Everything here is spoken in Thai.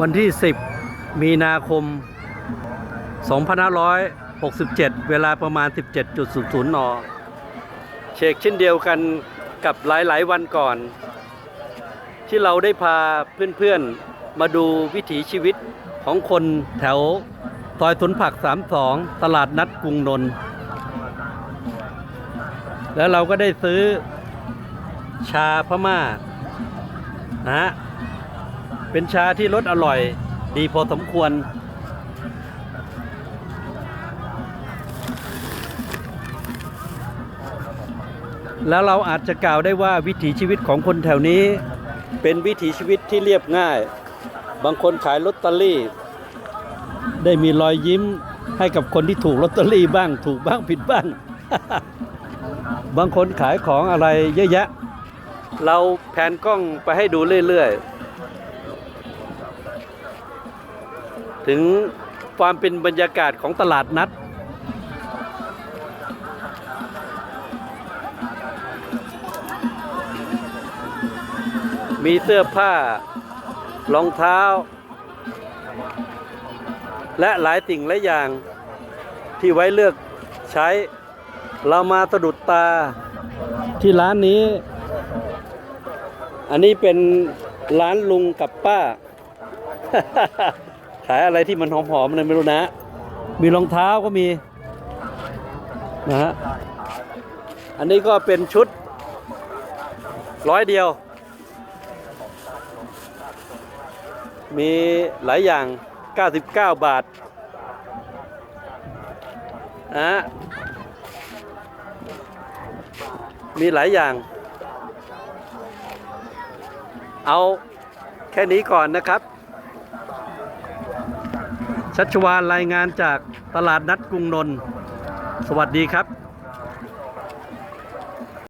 วันที่ 10 มีนาคม 2567 เวลาประมาณ 17.00 น เชกเช่นเดียวกันกับหลาย ๆ วันก่อน ที่เราได้พาเพื่อน ๆ มาดูวิถีชีวิตของคนแถวซอยสวนผัก 32 ตลาดนัดกรุงนนท์แล้วเราก็ได้ซื้อชาพม่า นะฮะเป็นชาที่รสอร่อย ดีพอสมควร แล้วเราอาจจะกล่าวได้ว่าวิถีชีวิตของคนแถวนี้ เป็นวิถีชีวิตที่เรียบง่าย บางคนขายลอตเตอรี่ ได้มีรอยยิ้มให้กับคนที่ถูกลอตเตอรี่บ้าง ถูกบ้างผิดบ้าง บางคนขายของอะไรเยอะแยะ เราแผนกล้องไปให้ดูเรื่อยๆ ถึงความเป็นบรรยากาศของตลาดนัด มีเสื้อผ้ารองเท้า และหลายสิ่งหลายอย่างที่ไว้เลือกใช้เรามาสะดุดตาที่ร้านนี้ อันนี้เป็นร้านลุงกับป้า ขายอะไรที่มันหอมๆเลยไม่รู้นะ มีรองเท้าก็มีนะฮะ อันนี้ก็เป็นชุดร้อยเดียว มีหลายอย่าง 99 บาทนะฮะมีหลายอย่าง เอาแค่นี้ก่อนนะครับ ชัชวานรายงานจากตลาดนัดกรุงนนท์สวัสดีครับ